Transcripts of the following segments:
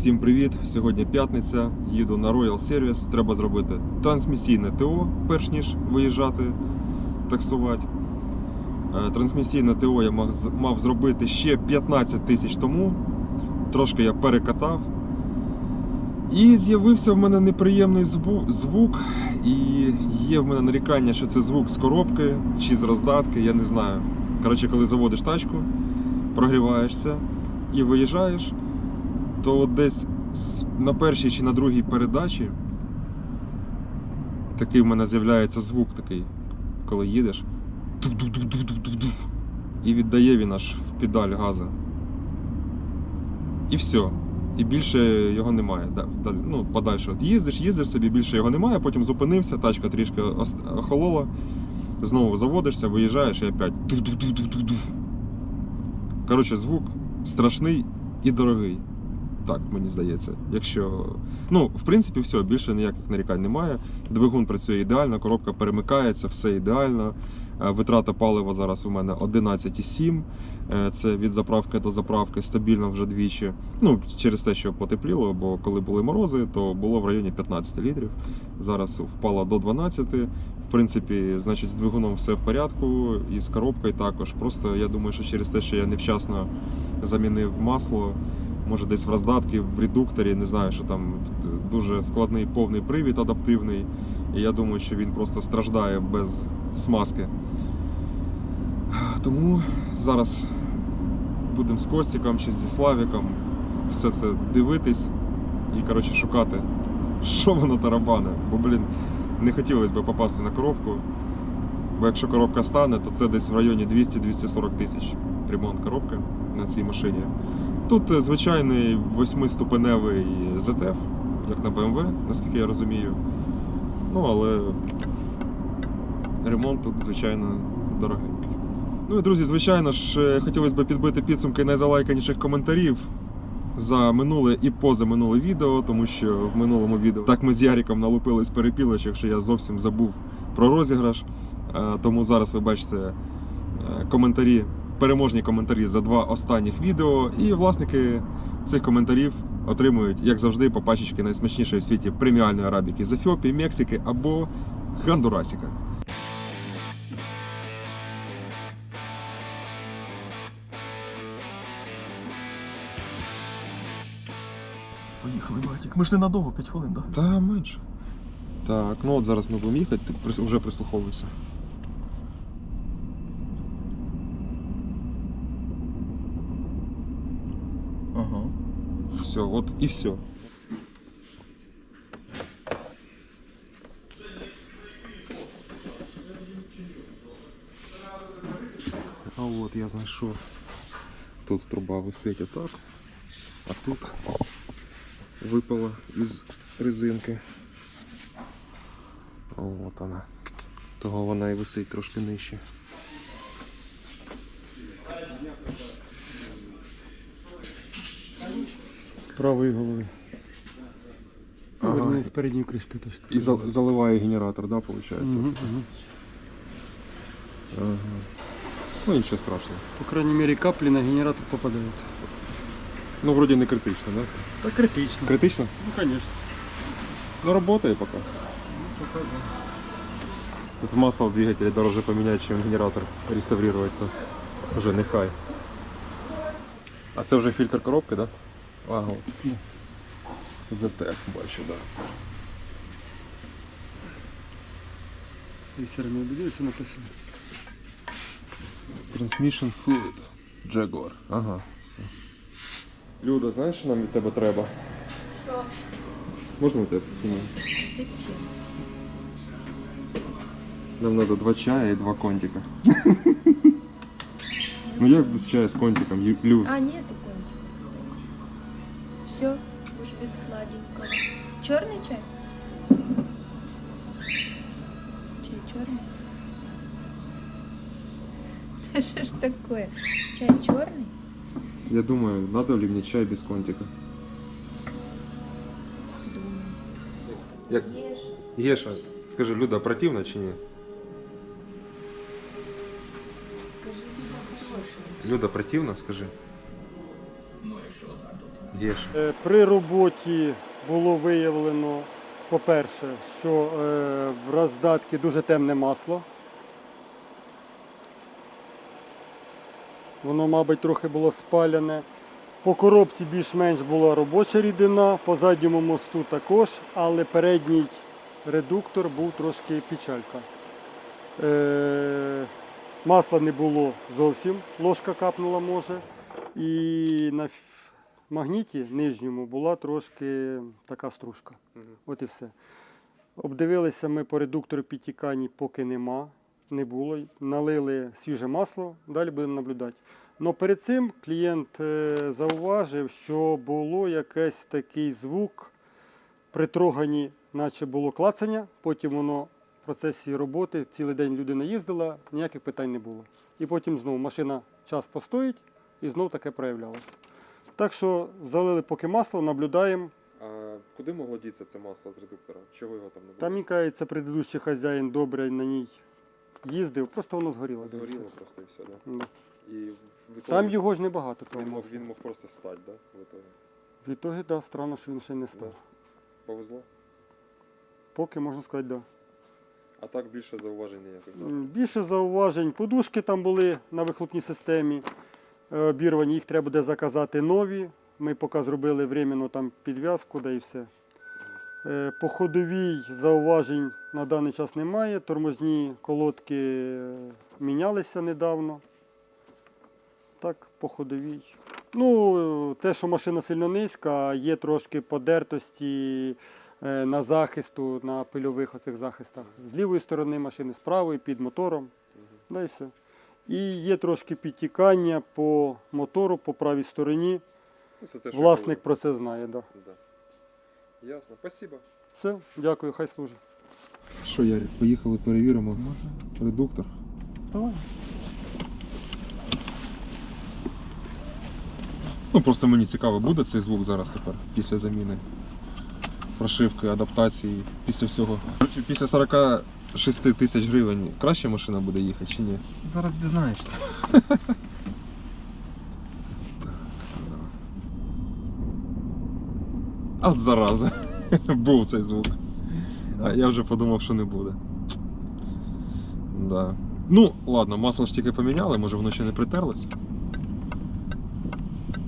Всім привіт! Сьогодні п'ятниця. Їду на Royal Service. Треба зробити трансмісійне ТО, перш ніж виїжджати таксувати. Е, Трансмісійне ТО я мав, зробити ще 15 тисяч тому. Трошки я перекатав. І з'явився в мене неприємний звук. І є в мене нарікання, що це звук з коробки чи з роздатки, я не знаю. Коротше, коли заводиш тачку, прогріваєшся і виїжджаєш то десь на першій чи на другій передачі такий в мене з'являється звук такий, коли їдеш. І віддає він аж в педаль газа. І все. І більше його немає. Ну, подальше. От їздиш, їздиш собі, більше його немає, потім зупинився, тачка трішки охолола, знову заводишся, виїжджаєш і опять. Коротше, звук страшний і дорогий. Так, мені здається. Якщо. Ну, в принципі, все, більше ніяких нарікань немає. Двигун працює ідеально, коробка перемикається, все ідеально. Е, Витрата палива зараз у мене 11,7. Е, Це від заправки до заправки стабільно вже двічі. Ну, через те, що потепліло, бо коли були морози, то було в районі 15 літрів. Зараз впало до 12. В принципі, значить, з двигуном все в порядку, і з коробкою також. Просто я думаю, що через те, що я невчасно замінив масло, може десь в роздатки, в редукторі, не знаю, що там дуже складний повний привід адаптивний. І я думаю, що він просто страждає без смазки. Тому зараз будемо з Костіком чи зі Славіком все це дивитись і коротше, шукати, що воно тарабане. Бо, блін, не хотілося б попасти на коробку. Бо якщо коробка стане, то це десь в районі 200-240 тисяч ремонт коробки на цій машині. Тут е, звичайний восьмиступеневий ZF, як на BMW, наскільки я розумію. Ну, але ремонт тут, звичайно, дорогенький. Ну і друзі, звичайно ж, е, хотілося б підбити підсумки найзалайканіших коментарів за минуле і позаминуле відео, тому що в минулому відео так ми з Яріком налупились перепілочок, що я зовсім забув про розіграш. Е, Тому зараз ви бачите коментарі, переможні коментарі за два останніх відео. І власники цих коментарів отримують, як завжди, по пачечки найсмачнішої в світі преміальної арабіки з Ефіопії, Мексики або Гондурасіка. Поїхали, Вадик. Ми ж ненадовго, 5 хвилин, так? Та менше. Так, ну от зараз ми будемо їхати, ти прис- вже прислуховуйся. Все, от і все. А от я знайшов. Тут труба висить отак, а тут випала із резинки. От вона. Того вона і висить трошки нижче. Правої голови. Ага. Верні, з передньої кришки точно. І зал- заливає генератор, да, виходить? Мгм, мгм. Ага. Ну нічого страшного. По крайней мере, каплі на генератор попадають. Ну, вроді не критично, да? Так критично. Критично? Ну, конечно. Ну, работает пока. Ну, пока, да. Тут масло в двигателе дороже поменять, чем генератор реставрировать, то вже нехай. А це вже фільтр коробки, да? Да. ZF бачу, да. З цієї сторони написано. Transmission fluid. Jaguar. Ага, все. Люда, знаєш, що нам від тебе треба? Що? Можна у тебе ціни? Зачем? Нам треба два чая і два контика. ну як без чая з контиком, Ю- Люд? А, нету. Все, уж без сладенького. Черный чай? Чай черный? Да что ж такое? Чай черный? Я думаю, надо ли мне чай без контика? Думаю. Як? Ешь. Єша, скажи, Люда, противно чи ні? Люда, противно, скажи. Є Е, При роботі було виявлено, по-перше, що е, в роздатці дуже темне масло. Воно, мабуть, трохи було спалене. По коробці більш-менш була робоча рідина, по задньому мосту також, але передній редуктор був трошки печалька. Е, масла не було зовсім, ложка капнула може. І на магніті нижньому була трошки така стружка. От і все. Обдивилися ми по редуктору підтікань, поки нема, не було. Налили свіже масло, далі будемо наблюдати. Но перед цим клієнт е, зауважив, що було якийсь такий звук при троганні, наче було клацання, потім воно в процесі роботи, цілий день людина їздила, ніяких питань не було. І потім знову машина час постоїть і знов таке проявлялося. Так що залили поки масло, наблюдаємо. А куди могло дітися це масло з редуктора? Чого його там не було? Там, мені кажеться, предыдущий хазяїн добре на ній їздив, просто воно згоріло. Згоріло просто і все, да? Да. І в ітогі Там його ж небагато. того він мог, масла. він мог просто стати, да? В ітогі. В ітогі, да, странно, що він ще не став. Повезло. Поки можна сказати, да. А так більше зауважень ніяких. да? М, Більше зауважень. Подушки там були на вихлопній системі. Обірвані, їх треба буде заказати нові. Ми поки зробили временну там підв'язку, да і все. Е, По ходовій зауважень на даний час немає. Тормозні колодки е, мінялися недавно. Так, по ходовій. Ну, те, що машина сильно низька, є трошки подертості е, на захисту, на пильових оцих захистах. З лівої сторони машини, з правої, під мотором. Да і все. І є трошки підтікання по мотору по правій стороні. Ну, це те, Власник було. про це знає. Да. Да. Ясно. Спасибо. Все, дякую, хай служить. Що, Ярі, поїхали, перевіримо редуктор. Давай. Ну Просто мені цікаво, буде цей звук зараз тепер після заміни прошивки, адаптації, після всього. Після 40. 6 тисяч гривень краще машина буде їхати чи ні? Зараз дізнаєшся. От зараза. Був цей звук. Да. А я вже подумав, що не буде. Да. Ну, ладно, масло ж тільки поміняли, може воно ще не притерлось.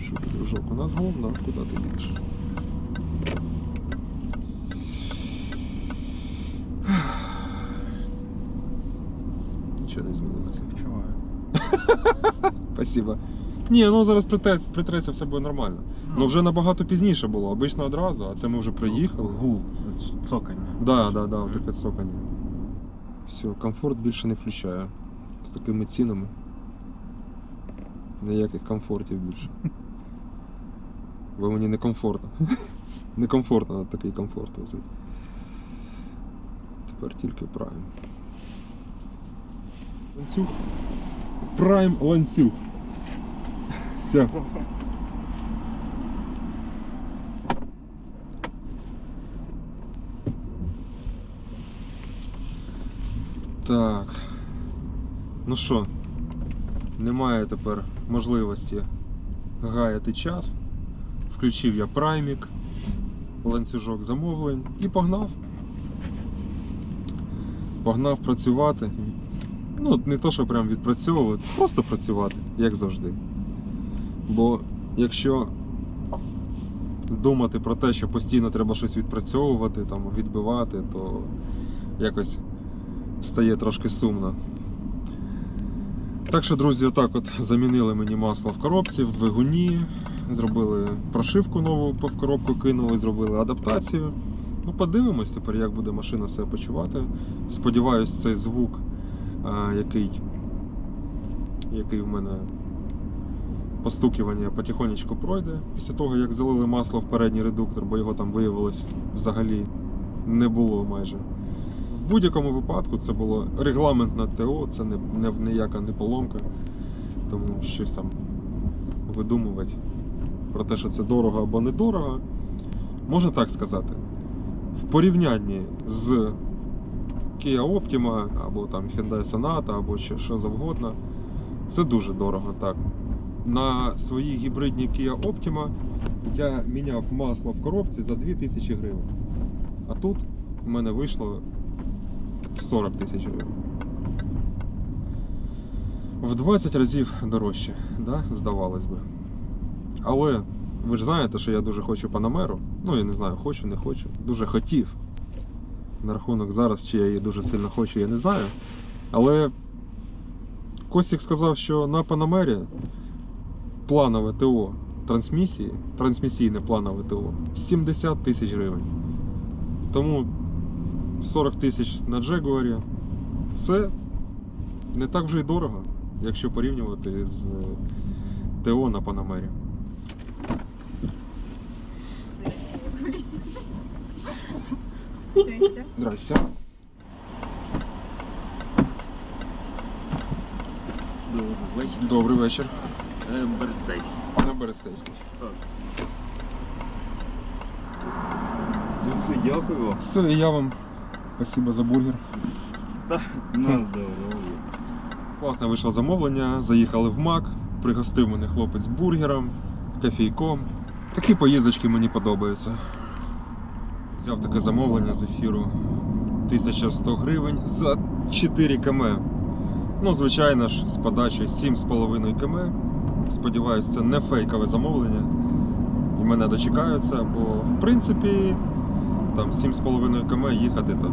Що, дружок, у нас головна, куди ти більше? Нічого не змінилося. Співчуваю. Спасибо. Ні, ну зараз притреться, притреться все буде нормально. Ну вже набагато пізніше було, обично одразу, а це ми вже приїхали. Гул, цокання. Да, да, да, таке цокання. Все, комфорт більше не включаю. З такими цінами. Ніяких комфортів більше. Бо мені не комфортно. Не комфортно на такий комфорт возити. Тепер тільки Prime. Ланцюг. Prime ланцюг. Все. Так. Ну що, немає тепер можливості гаяти час. Включив я праймік, ланцюжок замовлень і погнав. Погнав працювати. Ну, не то, що прям відпрацьовувати, просто працювати, як завжди. Бо якщо думати про те, що постійно треба щось відпрацьовувати, там, відбивати, то якось стає трошки сумно. Так що, друзі, отак от замінили мені масло в коробці, в двигуні, зробили прошивку нову в коробку кинули, зробили адаптацію. Ну, подивимось тепер, як буде машина себе почувати. Сподіваюсь, цей звук, який, який в мене постукування потихонечку пройде після того, як залили масло в передній редуктор, бо його там виявилось взагалі не було майже. В будь-якому випадку це було регламентне ТО, це не, не, ніяка не поломка. Тому щось там видумувати про те, що це дорого або недорого. Можна так сказати. В порівнянні з Kia Optima або там Hyundai Sonata, або що, що завгодно, це дуже дорого. так. На своїй гібридній Kia Optima я міняв масло в коробці за 2000 гривень. А тут в мене вийшло 40 тисяч гривень. В 20 разів дорожче, да? здавалось би. Але ви ж знаєте, що я дуже хочу Панамеру. Ну, я не знаю, хочу, не хочу. Дуже хотів. На рахунок зараз, чи я її дуже сильно хочу, я не знаю. Але Костік сказав, що на Панамері планове ТО трансмісії, трансмісійне планове ТО 70 тисяч гривень. Тому 40 тисяч на Джегуарі це не так вже й дорого, якщо порівнювати з ТО на Панамері. Здрасте. Здрасте. Добрий вечір. Добрий вечір. Е, Берестейський. Пане Берестейський. Дуже дякую вам. Все, і я вам спасибо за бургер. На здоров'я. Класне вийшло замовлення, заїхали в Мак, пригостив мене хлопець бургером, кофійком. Такі поїздочки мені подобаються. Взяв таке замовлення з ефіру 1100 гривень за 4 км. Ну, звичайно ж, з подачею 7,5 км. Сподіваюсь, це не фейкове замовлення. І мене дочекаються, бо в принципі там 7,5 км їхати то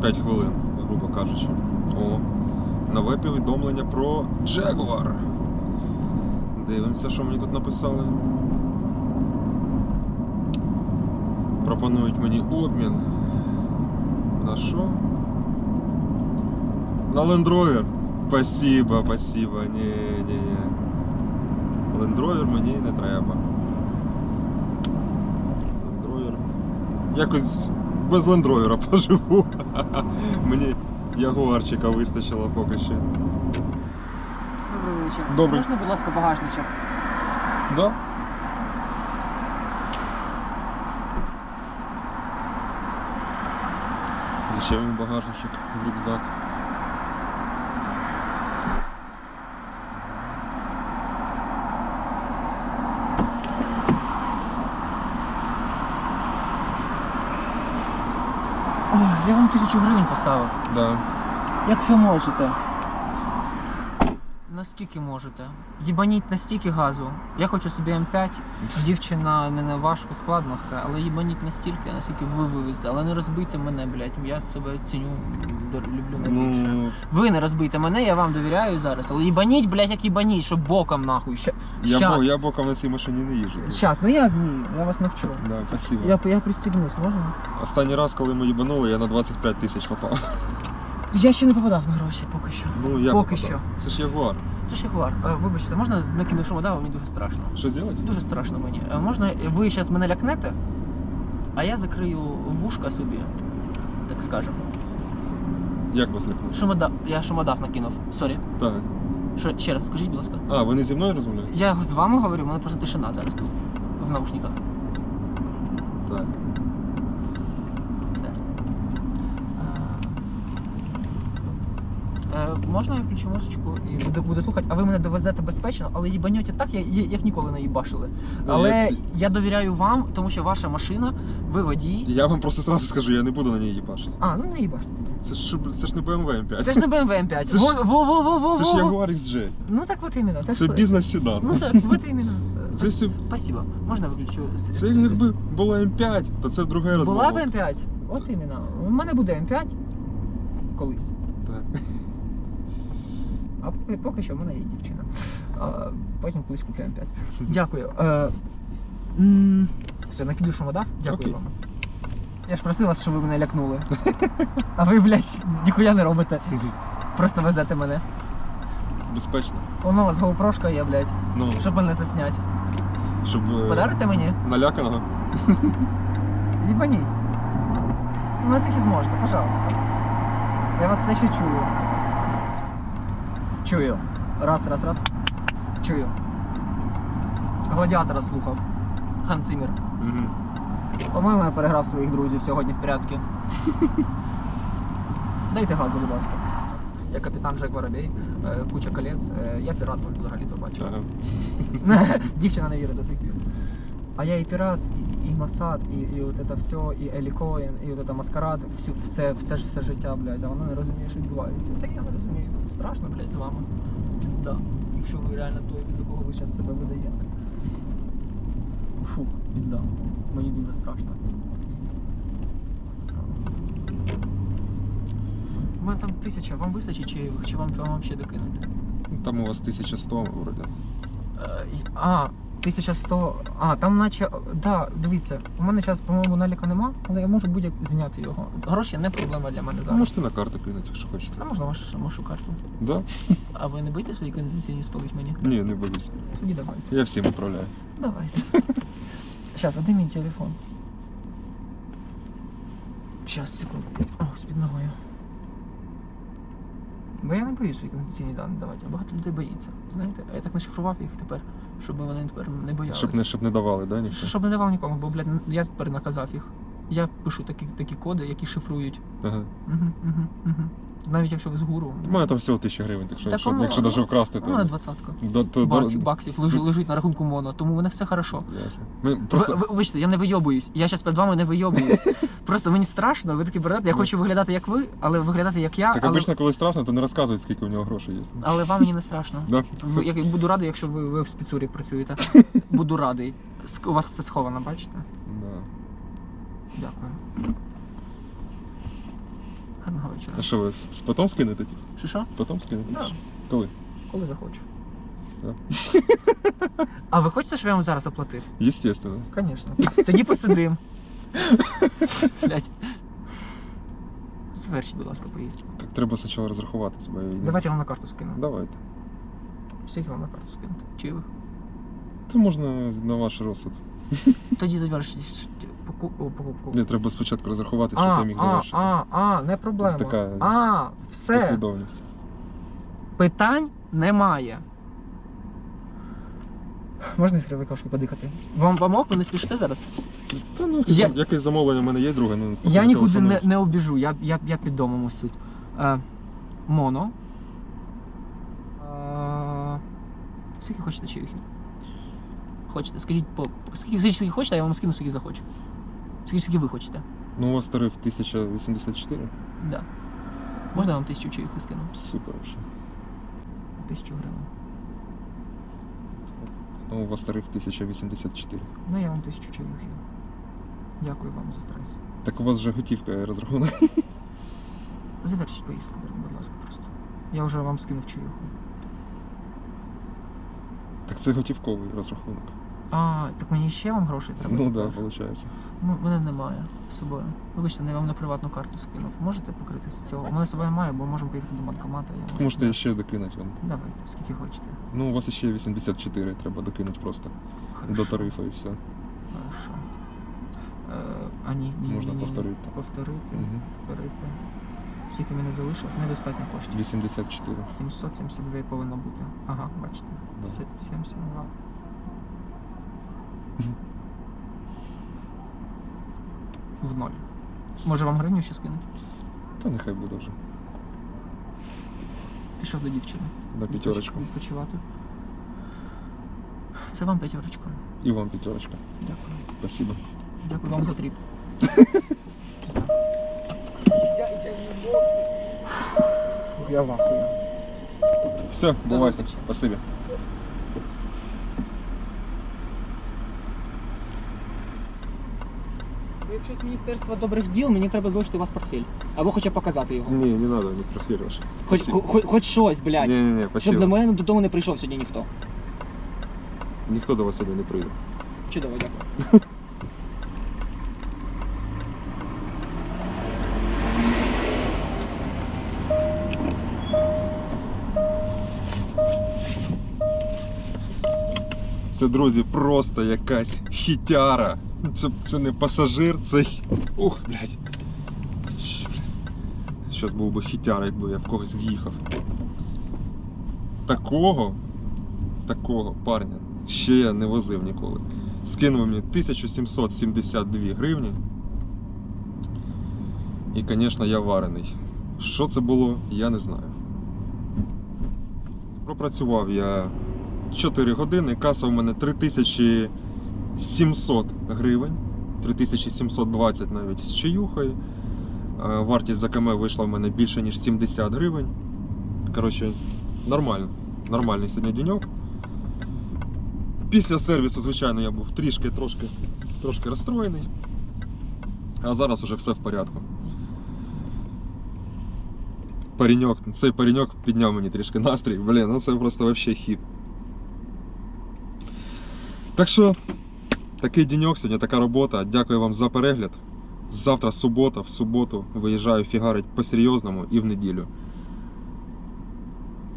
5 хвилин, грубо кажучи. О, нове повідомлення про Jaguar. Дивимося, що мені тут написали. Пропонують мені обмін. На що? На Land Rover. Спасибо, спасибо. Ні, ні, ні. Land Rover мені не треба. Land Rover. Якось без Land Rover поживу. Мені ягуарчика вистачило поки що. Добрий вечір. Добрий. Можна, будь ласка, багажничок? Да? Зачем багажничек в рюкзак? Я вам тисячу гривень поставив. Да. Якщо можете. Наскільки можете? Їбаніть настільки газу. Я хочу собі М5. Дівчина мене важко, складно все, але їбаніть настільки, наскільки ви вивезете. Але не розбийте мене, блядь. Я себе ціню, люблю найбільше. Ну, Ви не розбийте мене, я вам довіряю зараз. Але їбаніть, блядь, як їбаніть, щоб боком нахуй. Ща... я, Щас. бо, я боком на цій машині не їжджу. Щас, ну я вмію, я вас навчу. Да, спасибо. Я, я пристігнусь, можна? Останній раз, коли ми їбанули, я на 25 тисяч попав. Я ще не попадав на гроші поки що. Ну, я Поки попадав. що. Це ж Ягуар. Це ж Ягуар. Е, Вибачте, можна накину шумодаву, мені дуже страшно. Що зробити? Дуже страшно мені. Е, Можна, ви зараз мене лякнете, а я закрию вушка собі, так скажемо. Як вас лякнути? Шумодав. Я шумодав накинув. Сорі. Так. Що, ще раз скажіть, будь ласка. А, ви не зі мною розмовляєте? Я з вами говорю, у мене просто тишина зараз тут. В наушниках. Так. Все. Е, е, Можна я включу музичку і буду, буду слухати, а ви мене довезете безпечно, але їбаньоте так, я- я- як ніколи не їбашили. Ну, Але я- я довіряю вам, тому що ваша машина, ви водій. Я вам просто сразу скажу, я не буду на ній їбашити. А, ну не їбаште. Це ж, це ж не BMW M5. Це ж не BMW M5. Це ж- Во, во, во, во, во, Це ж во. Jaguar XJ. Ну так от іменно. Це ж- бізнес-седан. Ну так, от іменно. Це сі- Спасибо. Можна виключу? Це якби була М5, то це друге розмова. Була б М5? От іменно. У мене буде М5 колись. А поки- що в мене є дівчина. А, потім колись куплю М5. Дякую. Е, м, все, накиду шумодав. Дякую Окей. вам. Я ж просив вас, щоб ви мене лякнули. А ви, блядь, ніхуя не робите. Просто везете мене. Безпечно. Воно у вас гоупрошка є, блядь, Ну, щоб мене заснять. щоб е, Подарите мені? наляканого. Їбаніть. Ну, наскільки зможете, пожалуйста. Я вас все ще чую. Чую. Раз, раз, раз. Чую. Гладіатора слухав. Хан Циммер. Угу. По-моєму, я переграв своїх друзів сьогодні в порядки. Дайте газу, будь ласка. Я капітан Жек Воробей, е, куча колець. Е, Я пірат взагалі то бачу. Ага. Дівчина не вірить до сих пір. А я і пірат, і, і Масад, і, і от це все, і Коен, і от це маскарад, всю, все, все, все життя, блядь, а вона не розуміє, що відбувається. Так я не розумію. Страшно, блядь, з вами. Пізда. Якщо ви реально той, за кого ви зараз себе видаєте. Фу, пізда. Мені дуже страшно. У мене там тисяча, вам вистачить чи, чи вам, вам ще докинути? Ну, Там у вас 1100 вроде. Е, А, 1100. А, там наче. Да, дивіться, у мене зараз, по-моєму, наліка нема, але я можу будь-як зняти його. Гроші не проблема для мене зараз. можете на карту кинути, якщо хочете. А можна вашу, вашу карту? Да? А ви не боїте свої кондиційні спалить мені? Ні, не боюсь. Тоді давайте. Я всім управляю. Давайте. Зараз, а де мій телефон? Зараз, секунду. О, з-під ногою. Бо я не боюсь свої кондиційні дані давати, а багато людей боїться. Знаєте, а я так нашифрував їх тепер, щоб вони тепер не боялися. Щоб не, щоб не давали, да, ніхто? Щоб не давали нікому, бо, блядь, я тепер наказав їх. Я пишу такі, такі коди, які шифрують. Ага. Угу, угу, угу. Навіть якщо ви з гуру. У мене там всього 1000 гривень, так що Так якщо, воно- якщо даже вкрасти, У мене то... двадцятка. До, то, Бакс, до... баксів лежить, лежить на рахунку моно, тому мене все хорошо. Ясно. Ми Ви, просто... ви, вибачте, я не вийобуюсь. Я зараз перед вами не вийобуюсь. Просто мені страшно, ви такі братати. Я Ну. хочу виглядати як ви, але виглядати як я. Так але, обично, коли страшно, то не розказують, скільки у нього грошей є. але вам мені не страшно. Да? Ви- Я буду радий, якщо ви, ви в спецурі працюєте. Буду радий. Ск- У вас це сховано, бачите? Да. Дякую. Гарного вечора. А що ви з з потом скинете? типу? Що що? Потом скинете? Да. Коли? Коли захочу. Да. А ви хочете, щоб я вам зараз оплатив? Естественно. Звісно. Тоді посидим. Блять. Завершіть, будь ласка, поїздку. Так треба спочатку розрахуватись, бо я... не- Давайте я вам на карту скину. Давайте. Скільки вам на карту скинути? Чи ви? Це можна на ваш розсуд. Тоді о, покупку. Ні, треба спочатку розрахувати, щоб А, я міг а, завершити. а, а, не проблема. Така А, все. Послідовність. Питань немає. Можна відкрити кашку подихати? Вам вам ок, ви не спішите зараз? Та ну, якесь, Я- якесь замовлення в мене є друге, ну Я нікуди не, не обіжу, я, я, я під домом ось тут. Е, моно. Е, скільки хочете чаюхів? Хочете? Скажіть по. Скільки, скільки хочете, а я вам скину, скільки захочу. Скільки, скільки ви хочете? Ну, у вас тариф 1084. Да. Можна я вам тисячу чаюхів скину? Супер вообще. Тисячу гривень. Ну, у вас тариф 1084. Ну я вам тисячу чаюхів. Дякую вам за стрес. Так у вас вже готівка розрахунок. Завершіть поїздку, будь ласка, просто. Я вже вам скинув чаюху. Так це готівковий розрахунок. А, так мені ще вам грошей треба? Ну так, да, виходить. Ну, мене немає з собою. Вибачте, я вам на приватну карту скинув. Можете покрити з цього? У мене з собою немає, бо можемо поїхати до банкомата. Я можу... Можете ще докинути вам. Давайте, скільки хочете. Ну, у вас ще 84 треба докинути просто Хорошо. до тарифу і все. Хорошо. Е, а ні, ні, Можна ні, ні, ні. повторити. Повторити, Мгм. повторити. Скільки мене залишилось? Недостатньо коштів. 84. 772 повинно бути. Ага, бачите. Да. 72. В ноль. Може вам гривню ще скинути? Та нехай буде вже. Пішов до дівчини. На п'ятерочку. Відпочивати. Це вам п'ятерочка. І вам п'ятерочка. Дякую. Спасибо. Дякую вам за тріп. Я вахую. Все, бувайте. зустрічі. Спасибо. Якщо з Міністерства добрих діл, мені треба залишити у вас портфель. Або хоча б показати його. Ні, не треба, не просвірюєш. Хоч, хоч, хоч щось, блядь. Ні, ні, ні, Щоб спасибо. до мене додому не прийшов сьогодні ніхто. Ніхто до вас сюди не прийде. Чудово, дякую. Це, друзі, просто якась хітяра. Це, це не пасажир, це. Ух, блядь. Зараз був би хітяра, якби я в когось в'їхав. Такого, такого парня ще я не возив ніколи. Скинув мені 1772 гривні. І, звісно, я варений. Що це було, я не знаю. Пропрацював я 4 години, каса у мене 3700 гривень, 3720 навіть з чаюхою. Е, Вартість за КМ вийшла в мене більше, ніж 70 гривень. Коротше, нормально. Нормальний сьогодні деньок. Після сервісу, звичайно, я був трішки трошки, трошки розстроєний. А зараз уже все в порядку. Пареньок, цей пареньок підняв мені трішки настрій. Блін, ну це просто вообще хіт. Так що, такий деньок сьогодні, така робота. Дякую вам за перегляд. Завтра субота, в суботу виїжджаю фігарить по-серйозному і в неділю.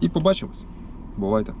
І побачимось. Бувайте.